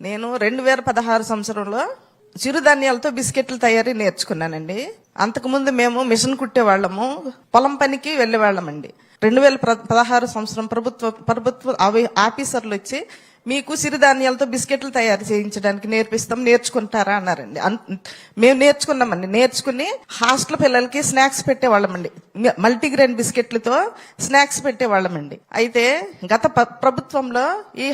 నేను రెండు వేల పదహారు సంవత్సరంలో చిరుధాన్యాలతో బిస్కెట్లు తయారీ నేర్చుకున్నానండి. అంతకుముందు మేము మిషన్ కుట్టేవాళ్ళము పొలం పనికి వెళ్ళేవాళ్ళమండి. రెండు వేల పదహారు సంవత్సరం ప్రభుత్వ ప్రభుత్వ ఆఫీసర్లు వచ్చి మీకు సిరిధాన్యాలతో బిస్కెట్లు తయారు చేయించడానికి నేర్పిస్తాం నేర్చుకుంటారా అన్నారండి. అన్- మేము నేర్చుకున్నామండి. నేర్చుకుని హాస్టల్ పిల్లలకి స్నాక్స్ పెట్టేవాళ్ళమండి. మల్టీగ్రెయిన్ బిస్కెట్లతో స్నాక్స్ పెట్టేవాళ్ళమండి. అయితే గత ప్రభుత్వంలో ఈ